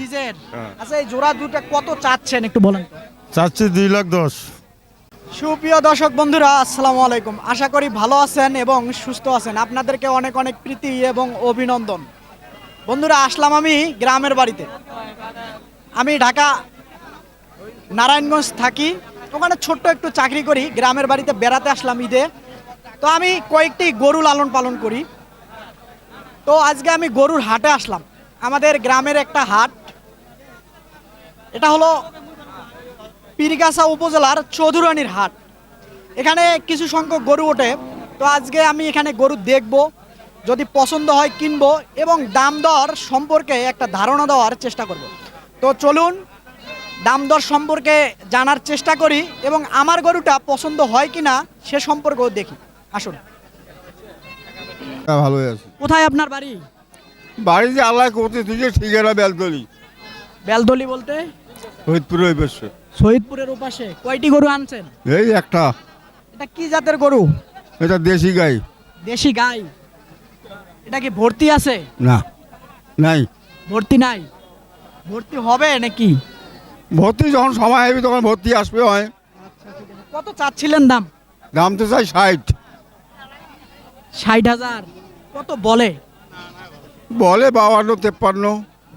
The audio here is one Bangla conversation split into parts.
নিজের। আচ্ছা এই জোড়া দুটা কত চাচ্ছেন একটু বলেন চাচ্ছি দুই লাখ দশ। সুপ্রিয় দর্শক বন্ধুরা আসসালামু আলাইকুম। আশা করি ভালো আছেন এবং সুস্থ আছেন। আপনাদেরকে অনেক অনেক প্রীতি এবং অভিনন্দন। বন্ধুরা আসলাম আমি গ্রামের বাড়িতে। আমি ঢাকা নারায়ণগঞ্জ থাকি। ওখানে ছোট্ট একটু চাকরি করি গ্রামের বাড়িতে বেড়াতে আসলাম ঈদে। তো আমি কয়েকটি গরু লালন পালন করি। তো আজকে আমি গরুর হাটে আসলাম। আমাদের গ্রামের একটা হাট। এটা হলো পীরগাছা উপজেলার চৌধুরানীর হাট। এখানে কিছু সংখ্যক গরু ওঠে। তো আজকে আমি এখানে গরু দেখব যদি পছন্দ হয় কিনবো এবং দাম দর সম্পর্কে একটা ধারণা দেওয়ার চেষ্টা করব। তো চলুন দাম দর সম্পর্কে জানার চেষ্টা করি এবং আমার গরুটা পছন্দ হয় কিনা সে সম্পর্কেও দেখি। আসুন। হ্যাঁ ভালোই আছে। কোথায় আপনার বাড়ি? বাড়িতে আল্লাহ করতে তুই যে ঠিকানা বেলতলি। বেলদলি বলতে? ফরিদপুরে ওই পাশে। শহীদপুরের ওপাশে কয়টি গরু আনছেন? এই একটা। এটা কি জাতের গরু? এটা দেশি গাই। দেশি গাই। এটা কি ভর্তি আছে? না নাই। ভর্তি নাই? ভর্তি হবে নাকি? ভর্তি যখন সময় হবে তখন ভর্তি আসবে হয়। কত চাচ্ছিলেন দাম? দাম তো চাই ষাট। ষাট হাজার। কত বলে? বলে বাবান্ন তেপ্পান্ন।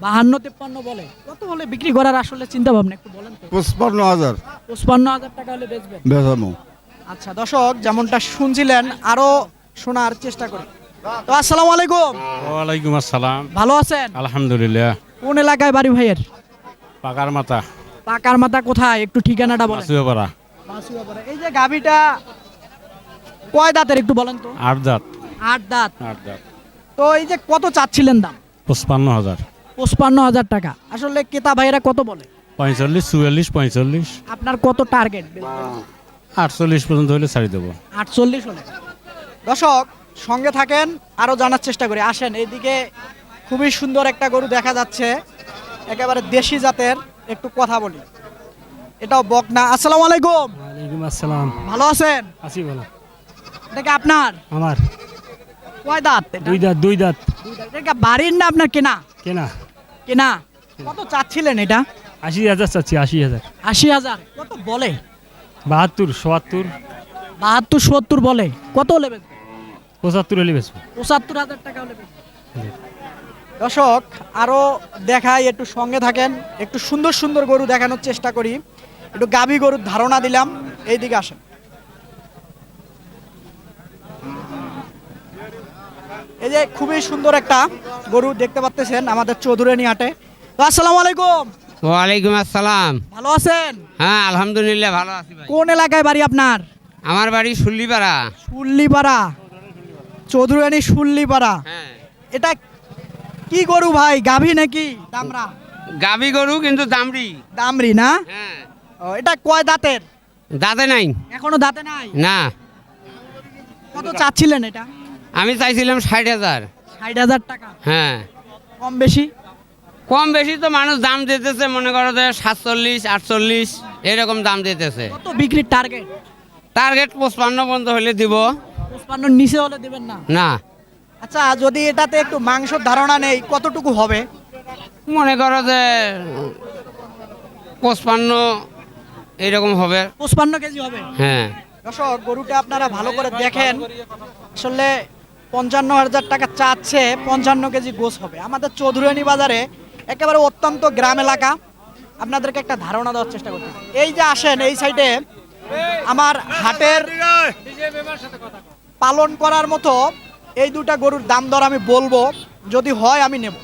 বাহান্ন তেপ্পান্ন বলে। কত হলে বিক্রি করার আসলে চিন্তা ভাবনা একটু বলেন তো? পঁচপান্ন হাজার। পঁচপান্ন হাজার টাকা হলে বেচবেন। আচ্ছা দর্শক যেমনটা শুনছিলেন আরও শোনার চেষ্টা করি। তো আসসালামু আলাইকুম। ওয়ালাইকুম আসসালাম। ভালো আছেন? আলহামদুলিল্লাহ। কোন এলাকায় বাড়ি ভাইয়ের? পাকার মাথা পাকার মাথা কোথায়? একটু ঠিকানাটা বলেন। মাসুয়াপাড়া। এই যে গাবিটা কয় দাঁতের একটু বলেন তো? আট দাঁত। আট দাঁত। আট দাঁত। তো এই যে কত চাচ্ছিলেন দাম? পঁচপান্ন হাজার। পঁচপান্ন হাজার টাকা। আসলে কেতা ভাইয়েরা কত বলে? পঁয়তাল্লিশ চুয়াল্লিশ পঁয়তাল্লিশ। আপনার কত টার্গেট আটচল্লিশ পর্যন্ত হলে ছাড়ি দেবো। আটচল্লিশ হলে। দর্শক সঙ্গে থাকেন আরও জানার চেষ্টা করি। আসেন এইদিকে খুবই সুন্দর একটা গরু দেখা যাচ্ছে। একেবারে দেশি জাতের একটু কথা বলি। এটাও বকনা। আসসালামু আলাইকুম। ওয়ালাইকুম আসসালাম। ভালো আছেন? আছি বলো এটা কি আপনার? আমার। কয় দাঁত দুই দাঁত দুই দাঁত। এটা বাড়ির না আপনার কেনা? কেনা। কেনা। কত চাচ্ছিলেন এটা? আশি হাজার চাচ্ছি আশি হাজার। আশি হাজার। কত বলে? বাহাত্তর সোয়াত্তর। বাহাত্তর সত্তর বলে। কত হলে বেচবেন? পঁচাত্তর হলে পঁচাত্তর হাজার টাকা হলে। দর্শক আরও দেখাই একটু সঙ্গে থাকেন। একটু সুন্দর সুন্দর গরু দেখানোর চেষ্টা করি। একটু গাভী গরুর ধারণা দিলাম। এইদিকে আসেন। এই যে খুবই সুন্দর একটা গরু দেখতে পাচ্ছেন আমাদের চৌধুরানী হাটে। তো আসসালামু আলাইকুম। ওয়ালাইকুম আসসালাম। ভালো আছেন? হ্যাঁ আলহামদুলিল্লাহ ভালো আছি ভাই। কোন এলাকায় বাড়ি আপনার? আমার বাড়ি শুল্লিপাড়া। শুল্লিপাড়া। চৌধুরানী শুল্লিপাড়া। হ্যাঁ। এটা কি গরু ভাই গাভী নাকি দামরা গাবি গরু কিন্তু দামড়ি। দামরি না? হ্যাঁ। ও, এটা কয় দাঁতের? দাঁতে নাই। এখনও দাঁতে নাই? না। কত চাচ্ছিলেন এটা? আমি চাইছিলাম ষাট হাজার। ষাট হাজার টাকা? হ্যাঁ। কম বেশি? কম বেশি তো মানুষ দাম দিতেছে মনে করো যে সাতচল্লিশ আটচল্লিশ এরকম দাম দিতেছে। কত বিক্রির টার্গেট টার্গেট পঁচপান্ন পর্যন্ত হলে দিব। পঁচপান্ন নিচে হলে দেবেন না? না। আচ্ছা যদি এটাতে একটু মাংসর ধারণা নেই কতটুকু হবে? মনে করো যে পঁচপান্ন এরকম হবে। পঁচপান্ন কেজি হবে? হ্যাঁ। দর্শক গরুটা আপনারা ভালো করে দেখেন। আসলে পঞ্চান্ন হাজার টাকা চাচ্ছে পঞ্চান্ন কেজি গোস হবে। আমাদের চৌধুরানী বাজারে একেবারে অত্যন্ত গ্রাম এলাকা। আপনাদেরকে একটা ধারণা দেওয়ার চেষ্টা করতে এই যে আসেন এই সাইডে আমার হাটের পালন করার মতো এই দুটা গরুর দাম দর আমি বলব। যদি হয় আমি নেব।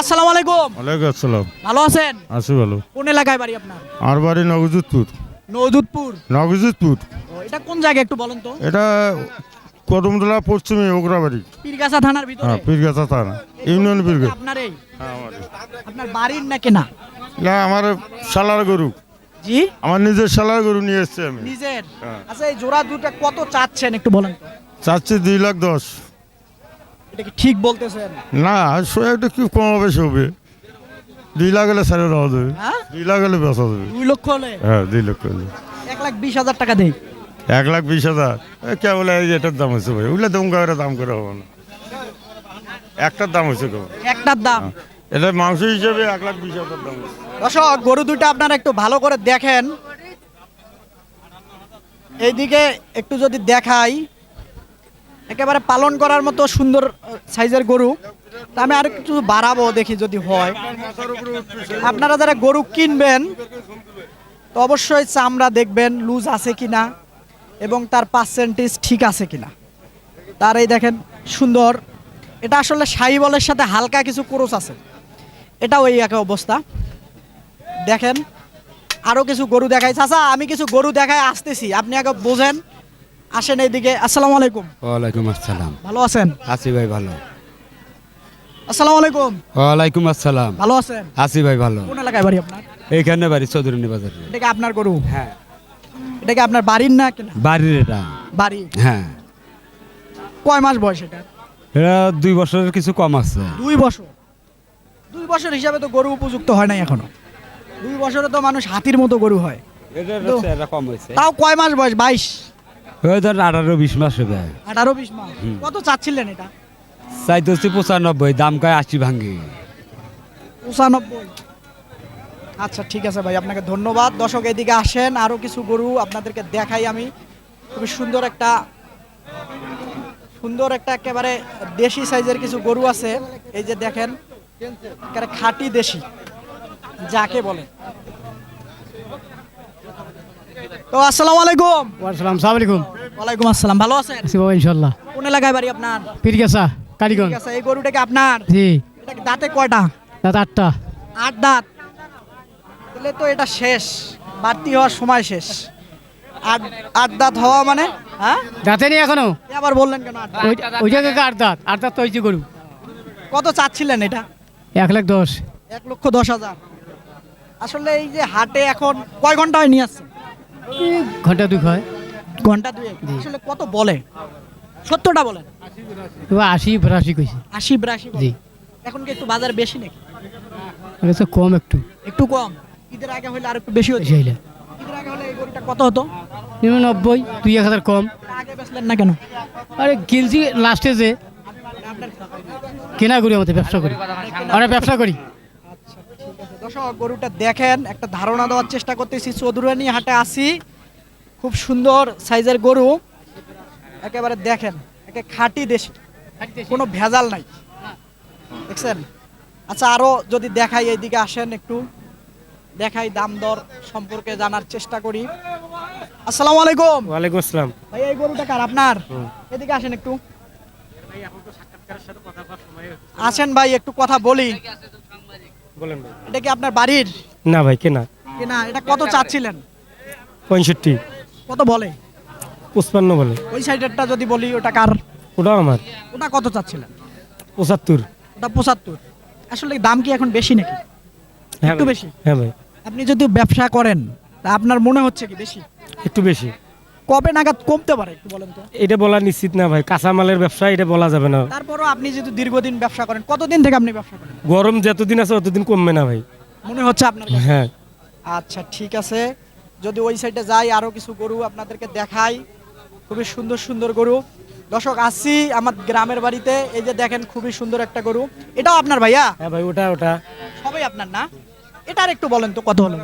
আসসালামু আলাইকুম। ওয়ালাইকুম আসসালাম। ভালো আছেন? আছি ভালো। কোন এলাকায় বাড়ি আপনার? আর বাড়ি নবজিৎপুর নৌদুদপুর নবজিৎপুর এটা কোন জায়গায় একটু বলেন তো? এটা কদমতলা পশ্চিমে ওগরাবাড়ি। পীরগাছা থানার ভিতরে? হ্যাঁ পীরগাছা থানা ইউনিয়ন পীরগাছা। আপনার এই? হ্যাঁ আমারই। আপনার বাড়ির না কেনা? না আমার শালার গরু। জি? আমার নিজের শালার গরু নিয়ে এসেছি আমি। নিজের? হ্যাঁ। আচ্ছা এই জোড়া দুটা কত চাচ্ছেন একটু বলেন? চাচ্ছি দুই লাখ দশ। এটা কি ঠিক বলতেছেন? না সে একটু কি কম হবে দুই লাখ হলে সাড়ে দেওয়া যাবে। হ্যাঁ? দুই লাখ হলে বেচা যাবে। দুই লক্ষ হলে? হ্যাঁ দুই লক্ষ হলে। এক লাখ বিশ হাজার টাকা দেই। এক লাখ বিশ হাজার। কে বলে এটার দাম হয়েছে ভাই? ওগুলো দাম করে দাম করে হবে না। একটার দাম হয়েছে কেমন একটার দাম? এটা মাংস হিসেবে এক লাখ বিশ হাজার দাম দর্শক গরু দুটো আপনারা একটু ভালো করে দেখেন। এইদিকে একটু যদি দেখাই একেবারে পালন করার মতো সুন্দর সাইজের গরু। তা আমি আর একটু বাড়াবো দেখি যদি হয়। আপনারা যারা গরু কিনবেন তো অবশ্যই চামড়া দেখবেন লুজ আছে কিনা। এবং তার পার্সেন্টেজ ঠিক আছে কিনা। তার এই দেখেন সুন্দর। এটা আসলে সাইবলের সাথে হালকা কিছু ক্রোচ আছে। এটাও এই একই অবস্থা। দেখেন আরও কিছু গরু দেখাই। চাচা আমি কিছু গরু দেখাই আসতেছি। আপনি আগে বোঝেন। আসেন এইদিকে। আসসালামু আলাইকুম। ওয়ালাইকুম আসসালাম। ভালো আছেন? আছি ভাই ভালো। আসসালামু আলাইকুম। ওয়ালাইকুম আসসালাম। ভালো আছেন? আছি ভাই ভালো। কোন এলাকায় বাড়ি আপনার? এইখানে বাড়ি চৌধুরী বাজারে। এটা আপনার গরু? হ্যাঁ। এটা কি আপনার বাড়ির না কিনা বাড়ির এটা। বাড়ি? হ্যাঁ। কয় মাস বয়স এটা? এটা দুই বছরের কিছু কম আছে। দুই বছর। দুই বছর হিসাবে তো গরু উপযুক্ত হয় নাই এখনও। দুই বছরে তো মানুষ হাতির মতো গরু হয়। কম হয়েছে। তাও কয় মাস বয়স? বাইশ। ওই ধর আঠারো বিশ মাস হবে। আঠারো বিশ মাস। কত চাচ্ছিলেন এটা? চাইতে হচ্ছে পঁচানব্বই দাম কয় আশি ভাঙ্গি। পঁচানব্বই। আচ্ছা ঠিক আছে ভাই আপনাকে ধন্যবাদ। দর্শক এদিকে আসেন। আরও কিছু গরু আপনাদেরকে দেখাই আমি। খুবই সুন্দর একটা সুন্দর একটা একেবারে দেশি সাইজের কিছু গরু আছে। এই যে দেখেন একেবারে খাঁটি দেশি যাকে বলে। তো আসসালামু আলাইকুম। ওয়ালাইকুম সালাম আলাইকুম। ওয়ালাইকুম আসসালাম ভালো আছেন? আছি বাবা ইনশাল্লাহ কোন এলাকায় বাড়ি আপনার? পীরগেছা কালীগঞ্জ আছে এই গরুটাকে আপনার? জি। এটা দাঁতে কয়টা? রাত আটটা। আট দাঁত। তাহলে তো এটা শেষ বাড়তি হওয়ার সময় শেষ। আট আট দাঁত হওয়া মানে হ্যাঁ? দাঁতে নেই এখনও? আবার বললেন কেন আট দাঁত? ওই ওই আট দাঁত? আট দাঁত তো হয়েছে গরু। কত চাচ্ছিলেন এটা? এক লাখ দশ। এক লক্ষ দশ হাজার। আসলে এই যে হাটে এখন কয় ঘণ্টা হয় নিয়ে আসছে এই ঘণ্টা দুই হয়। ঘণ্টা দুই আসলে কত বলে? সত্তরটা বলেন এবার আশি বিরাশি কইছে। আশি বিরাশি বলে। জি। এখন কি একটু বাজার বেশি নাকি? তো কম একটু। একটু কম? ঈদের আগে হলে আর একটু বেশি হতো? ঈদের আগে হলে এই গরুটা কত হতো? নিরানব্বই দুই এক হাজার কম। আগে বেচলেন না কেন? আরে কিনছি লাস্টে যে কেনা করি আমাদের ব্যবসা করি। আমরা ব্যবসা করি। দর্শক গরুটা দেখেন একটা ধারণা দেওয়ার চেষ্টা করতেছি। চৌধুরানী হাটে আসি। খুব সুন্দর সাইজের গরু। একেবারে দেখেন একে খাঁটি দেশি। কোনো ভেজাল নাই। দেখছেন? আচ্ছা আরও যদি দেখাই এইদিকে আসেন একটু। দেখাই দাম দর সম্পর্কে জানার চেষ্টা করি। আসসালামু আলাইকুম। ওয়ালাইকুম আসসালাম। ভাই এই গরুটা কার? আপনার? এদিকে আসেন একটু। আসেন ভাই একটু কথা বলি। বলেন ভাই। এটা কি আপনার বাড়ির? না ভাই কেনা। কিনা। এটা কত চাচ্ছিলেন? পঁয়ষট্টি। কত বলে? পঁচপান্ন বলে। ওই সাইডেরটা যদি বলি ওটা কার? ওটা আমার। ওটা কত চাচ্ছিলেন? পঁচাত্তর। ওটা পঁচাত্তর। আসলে দাম কি এখন বেশি নাকি? হ্যাঁ একটু বেশি? হ্যাঁ ভাই। আপনি যদি ব্যবসা করেন তা আপনার মনে হচ্ছে কি বেশি? একটু বেশি। কবে নাগাদ কমতে পারে একটু বলেন তো? এটা বলা নিশ্চিত না ভাই কাঁচামালের ব্যবসা এটা বলা যাবে না। তারপরও আপনি যদি দীর্ঘদিন ব্যবসা করেন কতদিন থেকে আপনি ব্যবসা করেন? গরম যতদিন আছে ততদিন কমবে না ভাই। মনে হচ্ছে আপনার কাছে? হ্যাঁ। আচ্ছা ঠিক আছে। যদি ওই সাইডে যাই আরও কিছু গরু আপনাদেরকে দেখাই। খুবই সুন্দর সুন্দর গরু। দর্শক আসছি আমার গ্রামের বাড়িতে। এই যে দেখেন খুবই সুন্দর একটা গরু। এটাও আপনার ভাইয়া? হ্যাঁ ভাই ওটা ওটা। সবাই আপনার না? এটার একটু বলেন তো কত হলো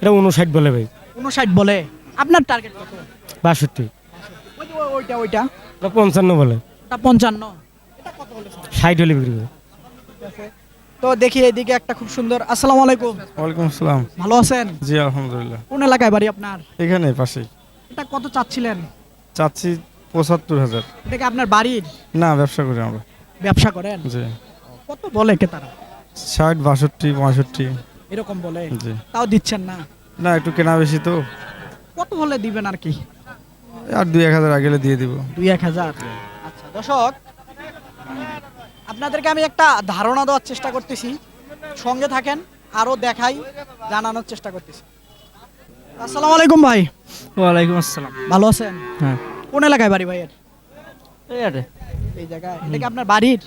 এটা উনষাট বলে ভাই। উনষাট বলে? আপনার টার্গেট কত? বাষট্টি। ওইটা ওইটা। ওটা পঞ্চান্ন বলে। ওটা পঞ্চান্ন। এটা কত হলে ছাড়? ষাট হলে বিক্রি করে তো দেখি এদিকে একটা খুব সুন্দর। আসসালামু আলাইকুম। ওয়ালাইকুম আসসালাম। ভালো আছেন? জি আলহামদুলিল্লাহ। কোন এলাকায় বাড়ি আপনার? এখানে পাশেই। এটা কত চাচ্ছিলেন? চাচ্ছি পঁচাত্তর হাজার। এটা কি আপনার বাড়ির? না ব্যবসা করি আমরা। ব্যবসা করেন? জি। কত বলে কে তারা ষাট বাষট্টি পঁয়ষট্টি। এরকম বলে। তাও দিচ্ছেন না? না একটু কেনা বেশি তো। কত হলে দিবেন আর কি? আর দুই এক হাজার আগেলে দিয়ে দিব। দুই এক হাজার। আচ্ছা দর্শক আপনাদেরকে আমি একটা ধারণা দেওয়ার চেষ্টা করতেছি। সঙ্গে থাকেন আরও দেখাই জানানোর চেষ্টা করতেছি। আসসালামু আলাইকুম ভাই। ওয়ালাইকুম আসসালাম। ভালো আছেন? হ্যাঁ। কোন এলাকায় বাড়ি ভাইয়ের? এই জায়গায়। এটা কি আপনার বাড়ির?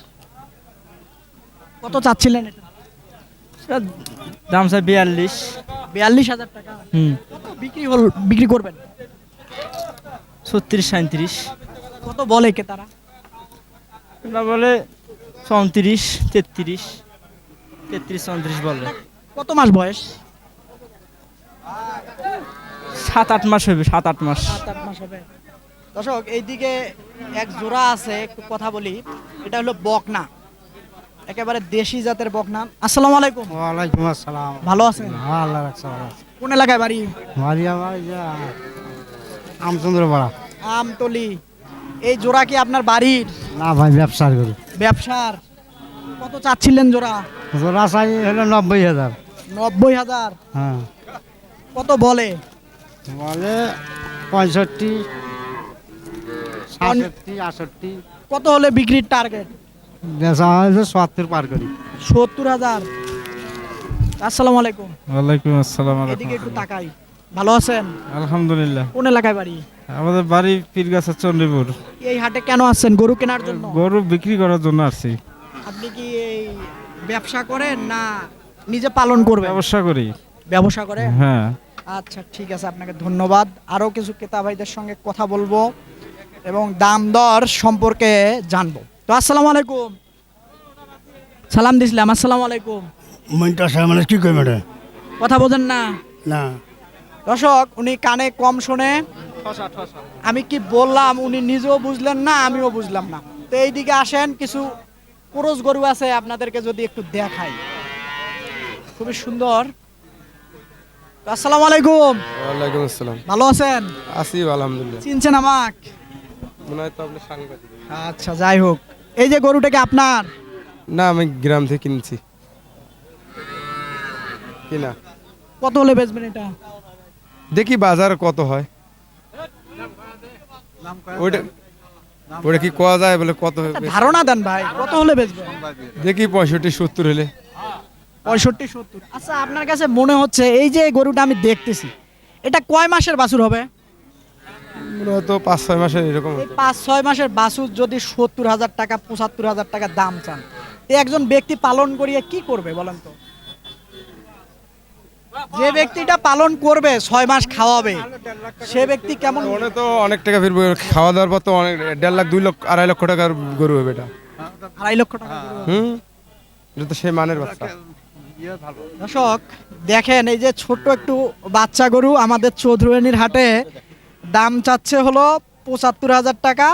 কত চাচ্ছিলেন এটা? দাম চাই বিয়াল্লিশ। বিয়াল্লিশ হাজার টাকা। হুম। বিক্রি হল বিক্রি করবেন? ছত্রিশ সাঁত্রিশ কত বলে কে তারা বলে চৌত্রিশ তেত্রিশ। তেত্রিশ চৌত্রিশ বলে। কত মাস বয়স? সাত আট মাস হবে সাত আট মাস। সাত আট মাস হবে। দর্শক এইদিকে এক জোড়া আছে একটু কথা বলি। এটা হলো বকনা। একেবারে দেশি জাতের বকনা। আসসালামু আলাইকুম। ওয়ালাইকুম আসসালাম। ভালো আছেন? হ্যাঁ আল্লাহ রাখছে ভালো আছে। কোন এলাকায় বাড়ি? বাড়ি আমার এই যে আমচন্দ্র আমতলি। এই জোড়া কি আপনার বাড়ির? না ভাই ব্যবসার করি ব্যবসার। কত চাচ্ছিলেন জোড়া? জোড়া চাই হলো নব্বই হাজার। নব্বই হাজার? হ্যাঁ। কত বলে? বলে পঁয়ষট্টি সাতষট্টি আষট্টি কত হলে বিক্রির টার্গেট বেচা হয়েছে সত্তর পার করি। সত্তর হাজার। আসসালামু আলাইকুম। ওয়ালাইকুম আসসালাম এদিকে একটু তাকাই। ভালো আছেন? আলহামদুলিল্লাহ। কোন এলাকায় বাড়ি? আমাদের বাড়ি পীরগাছা চন্ডীপুর। এই হাটে কেন আসছেন? গরু কেনার জন্য? গরু বিক্রি করার জন্য আসছি। আপনি কি এই ব্যবসা করেন না নিজে পালন করবেন? ব্যবসা করি। ব্যবসা করেন? হ্যাঁ। আচ্ছা ঠিক আছে আপনাকে ধন্যবাদ। আরও কিছু ক্রেতা ভাইদের সঙ্গে কথা বলব এবং দাম দর সম্পর্কে জানব। আসসালামু আলাইকুম। সালাম দিছিলাম আসসালামু আলাইকুম। মনটা মানে কি করবে এটা? কথা বোঝেন না। না। দর্শক উনি কানে কম শোনে। আমি কি বললাম উনি নিজেও বুঝলেন না আমিও বুঝলাম না। তো এইদিকে আসেন কিছু পুরুষ গরু আছে আপনাদেরকে যদি একটু দেখাই। খুবই সুন্দর। আসসালামু আলাইকুম। ওয়ালাইকুম আসসালাম। ভালো আছেন? আসি আলহামদুলিল্লাহ। চিনছেন আমাক? মনে হয় তো আপনি সাংবাদিক। আচ্ছা যাই হোক। এই যে গরুটাকে আপনার? না আমি গ্রাম থেকে কিনছি। কিনা। কত হলে বেচবেন এটা? দেখি বাজার কত হয়। ওইটা ওটা কি কোয়া যায় বলে কত হবে? ধারণা দেন ভাই কত হলে বেচবেন? দেখি পঁয়ষট্টি সত্তর হলে। পঁয়ষট্টি সত্তর। আচ্ছা আপনার কাছে মনে হচ্ছে এই যে গরুটা আমি দেখতেছি এটা কয় মাসের বাছুর হবে? হয়তো পাঁচ ছয় মাসের এরকম এই পাঁচ ছয় মাসের বাছুর যদি সত্তর হাজার টাকা পঁচাত্তর হাজার টাকা দাম চান তো একজন ব্যক্তি পালন করিয়ে কি করবে বলেন তো? যে ব্যক্তিটা পালন করবে ছয় মাস খাওয়াবে সে ব্যক্তি কেমন মনে তো অনেক টাকা ফিরবে খাওয়া দাওয়ার পর তো অনেক দেড় লাখ দুই লক্ষ আড়াই লক্ষ টাকার গরু হবে এটা। আড়াই লক্ষ টাকা করে হবে। হুম? এটা তো সেই মানের বাচ্চা। দর্শক দেখেন এই যে ছোট্ট একটু বাচ্চা গরু আমাদের চৌধুরানীর হাটে দাম চাচ্ছে হলো পঁচাত্তর হাজার টাকা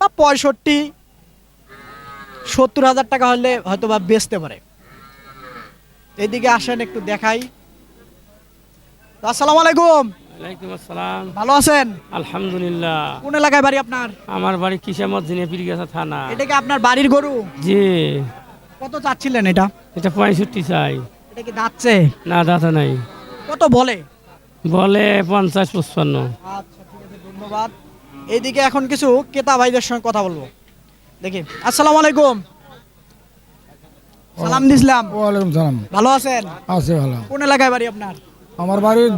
বা পঁয়ষট্টি সত্তর হাজার টাকা হলে হয়তো বা বেচতে পারে। এইদিকে আসেন একটু দেখাই। আসসালামু আলাইকুম। ওয়ালাইকুম আসসালাম। ভালো আছেন? আলহামদুলিল্লাহ। কোন এলাকায় বাড়ি আপনার? আমার বাড়ি কিসামত থানা। এটা কি আপনার বাড়ির গরু? জি। কত চাচ্ছিলেন এটা? এটা পঁয়ষট্টি চাই। এটা কি দাচ্ছে না নাই। কত বলে? বলে পঞ্চাশ পঁচপান্ন। আচ্ছা ঠিক আছে ধন্যবাদ। এইদিকে এখন কিছু ক্রেতা ভাইদের সঙ্গে কথা বলব। দেখি আসসালামু আলাইকুম। সালাম দিসলাম ওয়ালাইকুম সালাম। ভালো আছেন? আছে ভালো। কোন এলাকায় বাড়ি আপনার? আমার বাড়ির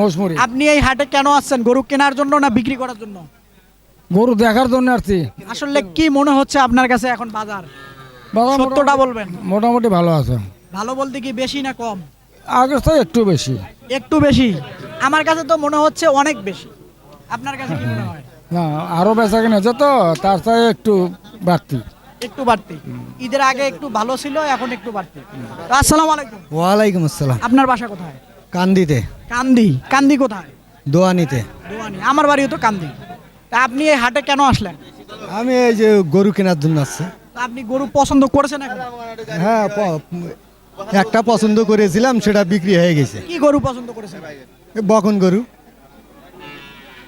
মৌসমুরি আপনি এই হাটে কেন আসছেন? গরু কেনার জন্য না বিক্রি করার জন্য? গরু দেখার জন্য আসছি। আসলে কি মনে হচ্ছে আপনার কাছে এখন বাজার? বাবা সত্যটা বলবেন। মোটামুটি ভালো আছে। ভালো বলতে কি বেশি না কম? আগের থেকে একটু বেশি। একটু বেশি। আমার কাছে তো মনে হচ্ছে অনেক বেশি। আপনার কাছে কি মনে হয়? না বেচা কিনে তো তার একটু বাড়তি। একটু বাড়তি। ঈদের আগে একটু ভালো ছিল এখন একটু বাড়তি। তো আসসালামু আলাইকুম। ওয়ালাইকুম আসসালাম। আপনার বাসা কোথায়? কান্দিতে। কান্দি। কান্দি কোথায়? দোয়ানিতে। দোয়ানি। আমার বাড়িও তো কান্দি। তা আপনি এই হাটে কেন আসলেন? আমি এই যে গরু কেনার জন্য আসছি। আপনি গরু পছন্দ করেছেন এখন? হ্যাঁ প- একটা পছন্দ করেছিলাম সেটা বিক্রি হয়ে গেছে। কি গরু পছন্দ করেছেন? এ বকন গরু।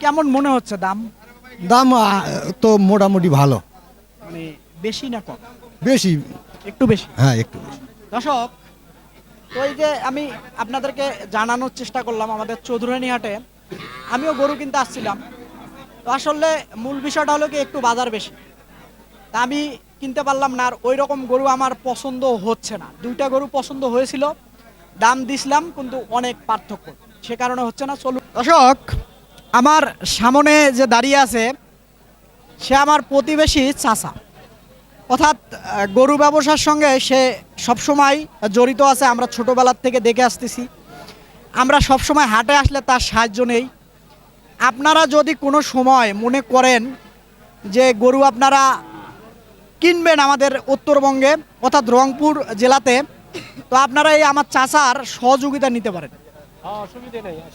কেমন মনে হচ্ছে দাম? দাম তো মোটামুটি ভালো। মানে বেশি না কম? বেশি। একটু বেশি? হ্যাঁ একটু বেশি। দর্শক তো এই যে আমি আপনাদেরকে জানানোর চেষ্টা করলাম আমাদের চৌধুরানী হাটে আমিও গরু কিনতে আসছিলাম। তো আসলে মূল বিষয়টা হলো কি একটু বাজার বেশি। তা আমি কিনতে পারলাম না, আর ওই রকম গরু আমার পছন্দ হচ্ছে না। দুইটা গরু পছন্দ হয়েছিল, দাম দিছিলাম, কিন্তু অনেক পার্থক্য। সে কারণে হচ্ছে না, চলুন। দর্শক, আমার সামনে যে দাঁড়িয়ে আছে, সে আমার প্রতিবেশী চাচা। অর্থাৎ গরু ব্যবসার সঙ্গে সে সবসময় জড়িত আছে, আমরা ছোটোবেলার থেকে দেখে আসতেছি। আমরা সবসময় হাটে আসলে তার সাহায্য নেই। আপনারা যদি কোনো সময় মনে করেন যে গরু আপনারা কিনবেন আমাদের উত্তরবঙ্গে অর্থাৎ রংপুর জেলাতে। তো আপনারা এই আমার চাচার সহযোগিতা নিতে পারেন।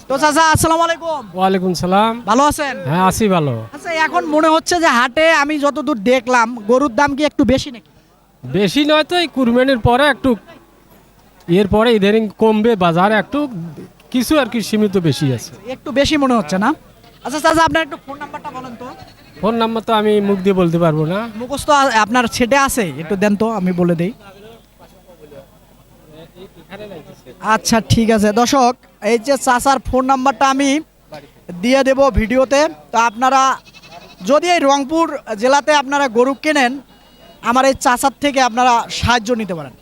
তো চাচা আসসালামু আলাইকুম। ওয়ালাইকুম সালাম। ভালো আছেন? হ্যাঁ ভালো। আচ্ছা এখন মনে হচ্ছে যে হাটে আমি যতদূর দেখলাম গরুর দাম কি একটু বেশি নাকি? বেশি নয় তো এই কুরবানির পরে একটু এর পরে ইদানিং কমবে বাজারে একটু কিছু আর কি সীমিত বেশি আছে। একটু বেশি মনে হচ্ছে না? আচ্ছা চাচা আপনার একটু ফোন নাম্বারটা বলেন তো। ফোন নাম্বার তো আমি মুখ দিয়ে বলতে পারব না। মুখস্থ আপনার ছেটে আছে? একটু দেন তো, আমি বলে দেই। আচ্ছা ঠিক আছে। দর্শক, এই যে চাচার ফোন নাম্বারটা আমি দিয়ে দেব ভিডিওতে। তো আপনারা যদি এই রংপুর জেলাতে আপনারা গরু কেনেন, আমার এই চাচার থেকে আপনারা সাহায্য নিতে পারেন।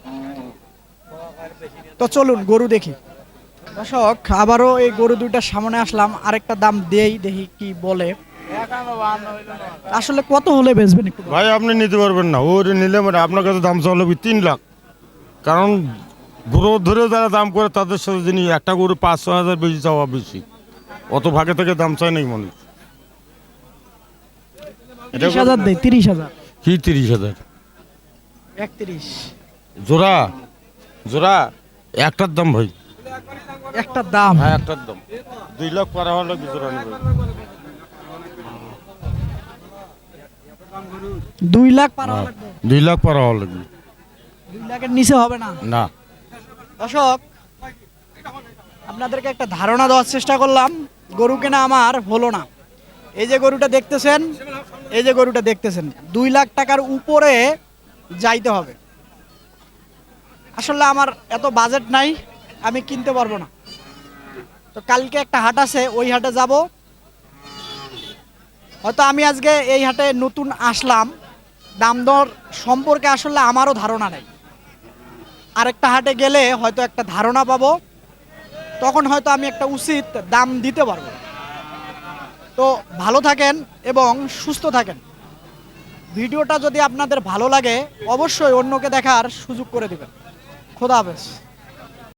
তো চলুন, গরু দেখি। দর্শক, আবারও এই গরু দুইটার সামনে আসলাম। আরেকটা দাম দেই, দেখি কি বলে। আসলে কত হলে বেচবেন একটু ভাই আপনি নিতে পারবেন না। ওর নিলে মানে আপনার কাছে দাম চাওয়া লাগবে তিন লাখ। কারণ গরু ধরে যারা দাম করে তাদের সাথে যিনি একটা গরু পাঁচ ছ হাজার বেশি চাওয়া বেশি। অত ভাগে থেকে দাম চায় নাকি মানুষ। তিরিশ হাজার দেই তিরিশ হাজার। কি তিরিশ হাজার? একত্রিশ। জোড়া? জোড়া? একটার দাম ভাই। একটা দাম? হ্যাঁ একটার দাম। দুই লাখ পার হওয়ার লাগবে জোড়া নেবে দুই লাখ পার হওয়া লাগবে। দুই লাখ পার হওয়ার লাগবে। দুই লাখের নিচে হবে না? না। দর্শক আপনাদেরকে একটা ধারণা দেওয়ার চেষ্টা করলাম। গরু কেনা আমার হলো না। এই যে গরুটা দেখতেছেন এই যে গরুটা দেখতেছেন দুই লাখ টাকার উপরে যাইতে হবে। আসলে আমার এত বাজেট নাই আমি কিনতে পারব না। তো কালকে একটা হাট আছে ওই হাটে যাব। হয়তো আমি আজকে এই হাটে নতুন আসলাম। দাম দর সম্পর্কে আসলে আমারও ধারণা নেই। আরেকটা হাটে গেলে হয়তো একটা ধারণা পাবো। তখন হয়তো আমি একটা উচিত দাম দিতে পারব। তো ভালো থাকেন এবং সুস্থ থাকেন। ভিডিওটা যদি আপনাদের ভালো লাগে, অবশ্যই অন্যকে দেখার সুযোগ করে দেবেন। খোদা হাফেজ।